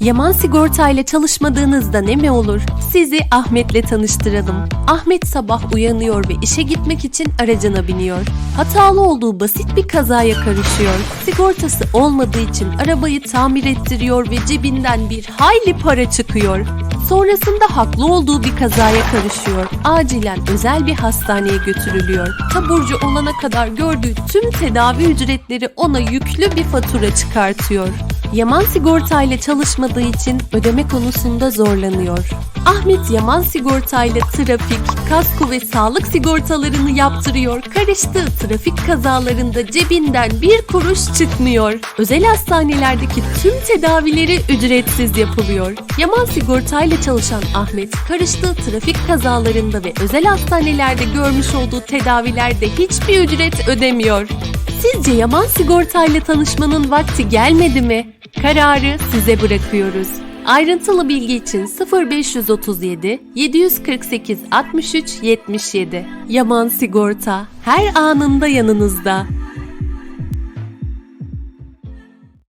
Yaman Sigorta ile çalışmadığınızda ne mi olur? Sizi Ahmet'le tanıştıralım. Ahmet sabah uyanıyor ve işe gitmek için aracına biniyor. Hatalı olduğu basit bir kazaya karışıyor. Sigortası olmadığı için arabayı tamir ettiriyor ve cebinden bir hayli para çıkıyor. Sonrasında haklı olduğu bir kazaya karışıyor. Acilen özel bir hastaneye götürülüyor. Taburcu olana kadar gördüğü tüm tedavi ücretleri ona yüklü bir fatura çıkartıyor. Yaman Sigorta ile çalışmadığı için ödeme konusunda zorlanıyor. Ahmet Yaman Sigorta ile trafik, kasko ve sağlık sigortalarını yaptırıyor. Karıştığı trafik kazalarında cebinden bir kuruş çıkmıyor. Özel hastanelerdeki tüm tedavileri ücretsiz yapılıyor. Yaman Sigorta ile çalışan Ahmet, karıştığı trafik kazalarında ve özel hastanelerde görmüş olduğu tedavilerde hiçbir ücret ödemiyor. Sizce Yaman Sigorta ile tanışmanın vakti gelmedi mi? Kararı size bırakıyoruz. Ayrıntılı bilgi için 0537 748 63 77 Yaman Sigorta her anında yanınızda.